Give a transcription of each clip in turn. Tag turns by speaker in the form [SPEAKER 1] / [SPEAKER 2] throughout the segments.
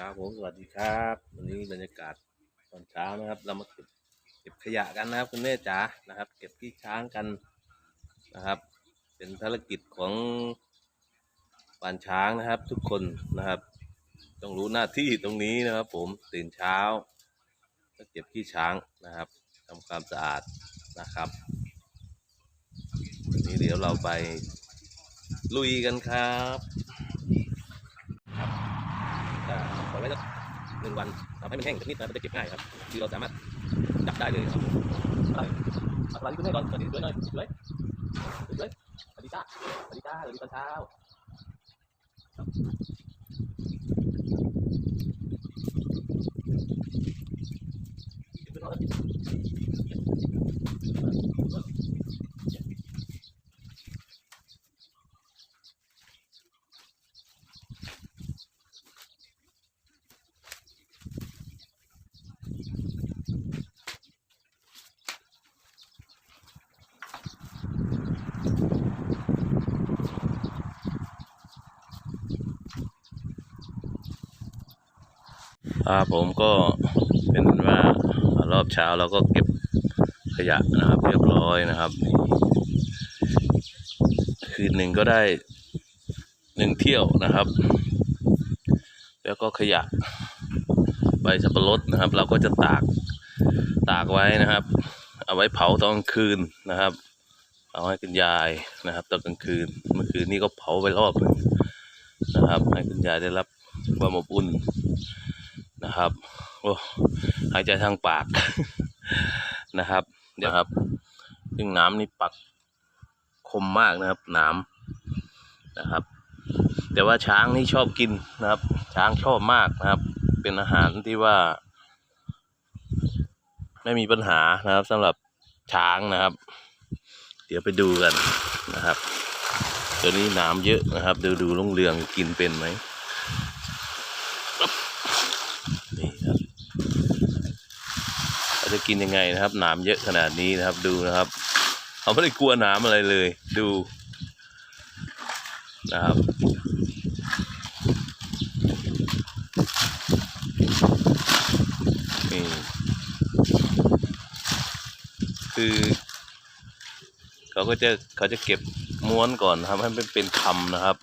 [SPEAKER 1] ครับผมสวัสดีครับ วันนี้บรรยากาศตอนเช้านะครับ เรามาเก็บเก็บขยะกันนะครับ คุณแม่จ๋านะครับ เก็บขี้ช้างกันนะครับ เป็นภารกิจของควานช้างนะครับ ทุกคนนะครับ ต้องรู้หน้าที่ตรงนี้นะครับ ผมตื่นเช้าก็เก็บขี้ช้างนะครับทำความสะอาดนะครับวันนี้เดี๋ยวเราไปลุยกันครับ ก็ปล่อย ไว้สักหนึ่งวันทำให้มันแห้งสักนิดนะมันจะเก็บง่ายครับคือเราสามารถจับได้เลยครับอะไรอะไรคุณแม่ก่อนสวัสดีด้วยหน่อยสวยสวยสวัสดีจ้าสวัสดีจ้าสวัสดีตอนเช้า ผมก็เป็นว่ารอบเช้าเราก็เก็บขยะนะครับ เรียบร้อยนะครับ คืนหนึ่งก็ได้หนึ่งเที่ยวนะครับ แล้วก็ขยะใบสับปะรดนะครับ เราก็จะตากตากไว้นะครับ เอาไว้เผาตอนกลางคืนนะครับ เอาให้คุณยายนะครับตอนกลางคืนเมื่อคืนนี้ก็เผาไปรอบนึงนะครับ ให้คุณยายได้รับความอบอุ่น นะครับโอ้หายใจทางปากนะครับเดี๋ยวครับ ซึ่งน้ำนี่ปักคมมากนะครับน้ำนะครับ แต่ว่าช้างนี่ชอบกินนะครับ ช้างชอบมากนะครับ เป็นอาหารที่ว่า ไม่มีปัญหานะครับสำหรับช้างนะครับ เดี๋ยวไปดูกันนะครับตัวนี้น้ำเยอะนะครับ ดูดูลุงเรืองกินเป็นไหมนี่ครับเขา จะกินยังไงนะครับ หน้ำเยอะขนาดนี้นะครับ ดูนะครับเขาไม่ได้กลัวหน้ำอะไรเลย ดูนะครับนี่คือเขาก็จะเขาจะเก็บม้วนก่อนนะครับ ให้มันเป็นคำนะครับ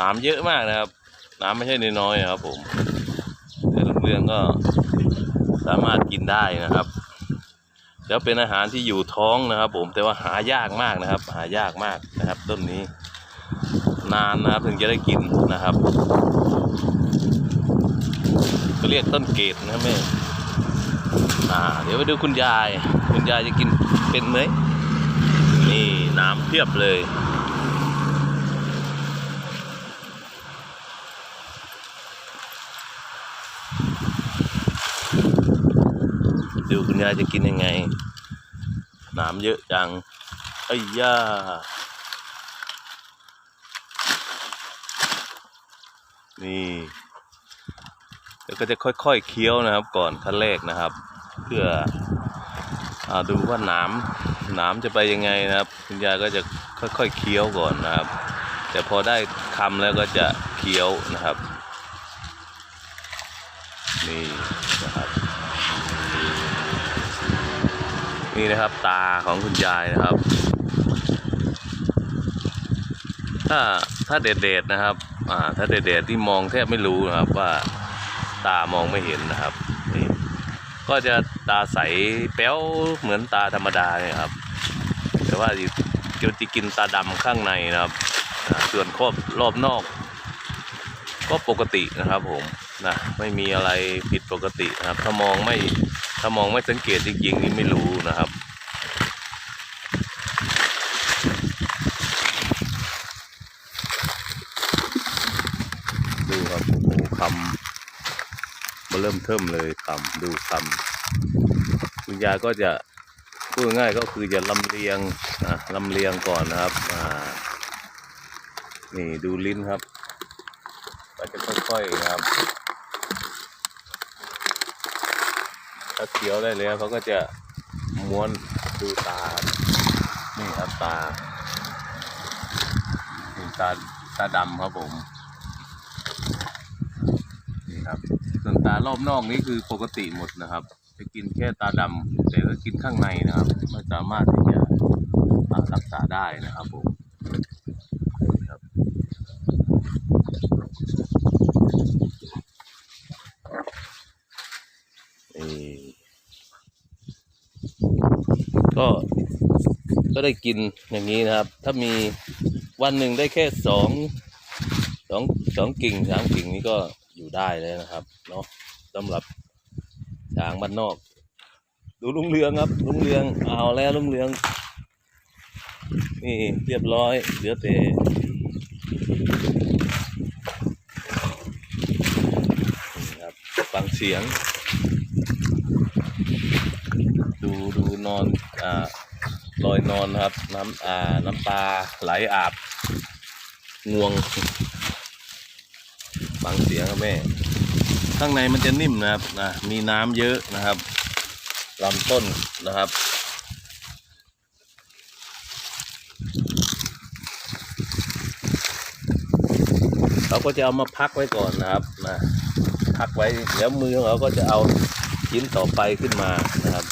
[SPEAKER 1] น้ำเยอะมากนะครับ น้ำไม่ใช่น้อยๆนะครับผม ก็สามารถกินได้นะครับ แล้วเป็นอาหารที่อยู่ท้องนะครับ ผมแต่ว่าหายากมากนะครับ หายากมากนะครับ ต้นนี้นานนะครับถึงจะได้กินนะครับก็เรียกต้นเกตนะแม่อ่าเดี๋ยวไปดูคุณยาย คุณยายจะกินเป็นไหมนี่น้ำเพียบเลย ดูคุณยายจะกินยังไงน้ำเยอะจังไอ้ย่านี่แล้วก็จะค่อยๆเคี้ยวนะครับ ก่อนขั้นแรกนะครับ เพื่ออดูว่าน้ำน้ำจะไปยังไงนะครับ คุณยายก็จะค่อยๆเคี้ยวก่อนนะครับ แต่พอได้คำแล้วก็จะเคี้ยวนะครับ นี่นะครับ นี่นะครับตาของคุณยายนะครับ ถ้าถ้าเด็ดๆนะครับ อ่า ถ้าเด็ดๆที่มองแทบไม่รู้นะครับว่าตามองไม่เห็นนะครับนี่ก็จะตาใสแป๊วเหมือนตาธรรมดาเนี่ยครับ แต่ว่าจะจะกินตาดำข้างในนะครับ ส่วนครอบรอบนอก ก็ปกตินะครับผมนะไม่มีอะไรผิดปกตินะครับ ถ้ามองไม่ ถ้ามองไม่สังเกตจริงๆนี่ไม่รู้นะครับ ดูครับโอ้โหคำมาเริ่มเทิมเลยคำดูคำคุณยายก็จะพูดง่ายก็คือจะลำเลียงอะลำเลียงก่อนนะครับอ่านี่ดูลิ้นครับก็จะค่อยๆนะครับ ถ้าเคี้ยวได้แล้วเขาก็จะม้วนดูตา นี่ครับตานี่ตาตาดำครับผม นี่ครับ ส่วนตารอบนอกนี้คือปกติหมดนะครับ จะกินแค่ตาดำแต่ถ้ากินข้างในนะครับ ไม่สามารถที่จะรักษาได้นะครับผมนี่ครับนี่ ก็ก็ได้กินอย่างนี้นะครับ ถ้ามีวันหนึ่งได้แค่สองสองสองกิ่งสามกิ่งนี้ก็อยู่ได้เลยนะครับเนาะสำหรับช้างบ้านนอก ดูลุงเรืองครับลุงเรืองเอาแล้วลุงเรือง นี่เรียบร้อยเหลือแต่ครับฟังเสียง ดูดูนอนอ่าลอยนอนครับ น้ำอ่าน้ำตาไหลอาบงวงฟังเสียงครับแม่ ข้างในมันจะนิ่มนะครับนะมีน้ำเยอะนะครับลำต้นนะครับเราก็จะเอามาพักไว้ก่อนนะครับนะพักไว้เดี๋ยวมือของเราก็จะเอาชิ้นต่อไปขึ้นมานะครับ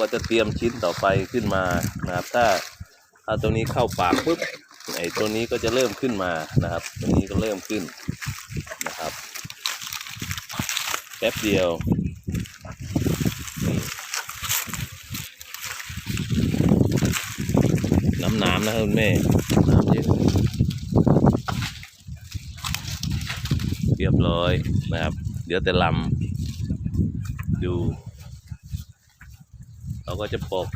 [SPEAKER 1] ก็จะเตรียมชิ้นต่อไปขึ้นมานะครับถ้าถ้าตัวนี้เข้าปากปุ๊บไอ้ตัวนี้ก็จะเริ่มขึ้นมานะครับ ตัวนี้ก็เริ่มขึ้นนะครับแป๊บเดียวน้ำน้ำนะครับคุณแม่น้ำเยอะเรียบร้อยนะครับ เดี๋ยวแต่ลำดู เราก็จะปอก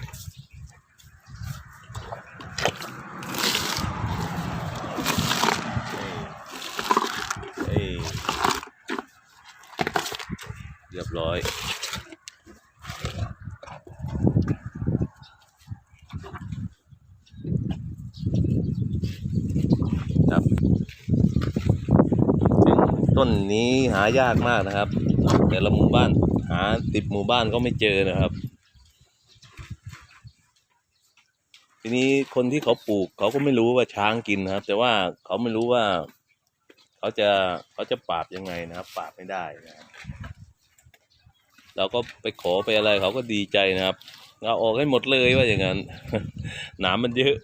[SPEAKER 1] เรียบร้อยครับซึ่งต้นนี้หายากมากนะครับ แต่ละหมู่บ้านหาติดหมู่บ้านก็ไม่เจอนะครับ ทีนี้คนที่เขาปลูกเขาก็ไม่รู้ว่าช้างกินนะครับ แต่ว่าเขาไม่รู้ว่า เขาจะเขาจะปราบยังไงนะครับ ปราบไม่ได้นะครับเราก็ไปขอไปอะไรเขาก็ดีใจนะครับเราออกให้หมดเลยว่าอย่างนั้นหนามมันเยอะ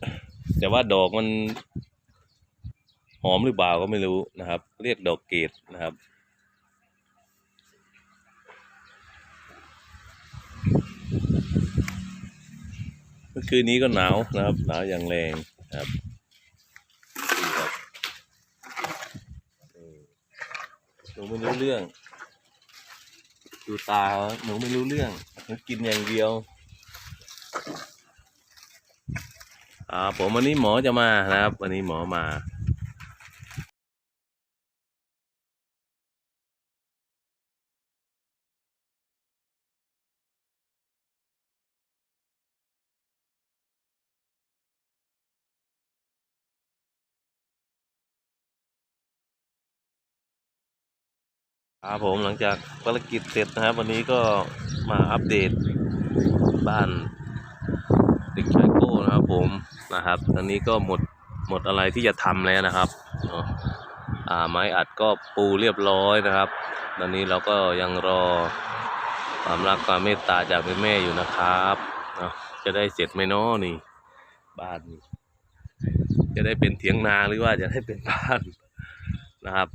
[SPEAKER 1] แต่ว่าดอกมัน หอมหรือเปล่าก็ไม่รู้นะครับ เรียกดอกเกดนะครับ มื่อคืนนี้ก็หนาวนะครับ หนาวอย่างแรงครับหนูไม่รู้เรื่อง ดูตาเขาหนูไม่รู้เรื่องหนูกินอย่างเดียวอ่าผมวันนี้หมอจะมานะครับ วันนี้หมอมา ครับผมหลังจากภารกิจเสร็จนะครับ วันนี้ก็มาอัปเดตบ้านเด็กชายโก้นะครับผมนะครับตอนนี้ก็หมดหมดอะไรที่จะทำแล้วนะครับอ่าไม้อัดก็ปูเรียบร้อยนะครับ ตอนนี้เราก็ยังรอความรักความเมตตาจากแม่อยู่นะครับจะได้เสร็จไหมเนาะนี่ บ้านนี่จะได้เป็นเถียงนาหรือว่าจะได้เป็นบ้านนะครับ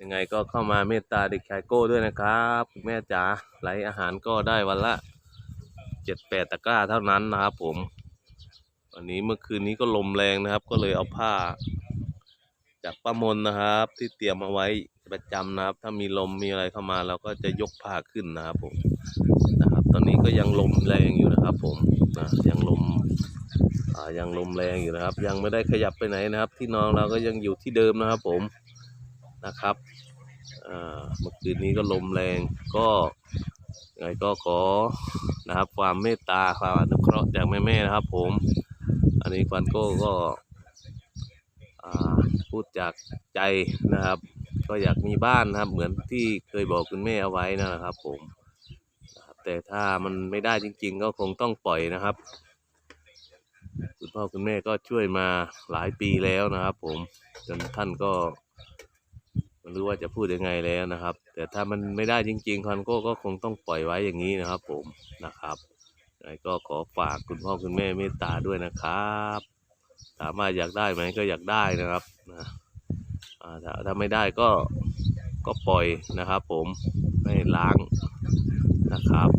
[SPEAKER 1] ยังไงก็เข้ามาเมตตาเด็กชายโก้ด้วยนะครับคุณแม่จ๋าไหลอาหารก็ได้วันละเจ็ดแปดตะกร้าเท่านั้นนะครับผมวันนี้เมื่อคืนนี้ก็ลมแรงนะครับ ก็เลยเอาผ้า จากป้ามนนะครับ ที่เตรียมเอาไว้ประจำนะครับ ถ้ามีลมมีอะไรเข้ามาเราก็จะยกผ้าขึ้นนะครับผมนะครับ ตอนนี้ก็ยังลมแรงอยู่นะครับ ผมนะยังลมอ่ายังลมแรงอยู่นะครับ ยังไม่ได้ขยับไปไหนนะครับ ที่นอนเราก็ยังอยู่ที่เดิมนะครับ ผม นะครับเมื่อคืนนี้ก็ลมแรงก็ยังไงก็ขอนะครับความเมตตาความอนุเคราะห์จากแม่ๆนะครับผม อันนี้ควันโก้ก็พูดจากใจนะครับ ก็อยากมีบ้านนะครับ เหมือนที่เคยบอกคุณแม่เอาไว้นะครับผมแต่ถ้ามันไม่ได้จริง ๆ ก็คงต้องปล่อยนะครับคุณพ่อคุณแม่ก็ช่วยมาหลายปีแล้วนะครับ ผมจนท่านก็ ไม่รู้ว่าจะพูดยังไงแล้วนะครับ แต่ถ้ามันไม่ได้จริงๆคันโก้ก็คงต้องปล่อยไว้อย่างนี้นะครับ ผมนะครับยังไงก็ขอฝากคุณพ่อคุณแม่เมตตาด้วยนะครับถามว่าอยากได้ไหมก็อยากได้นะครับนะถ้าถ้าไม่ได้ก็ก็ปล่อยนะครับ ผมไม่ล้างนะครับ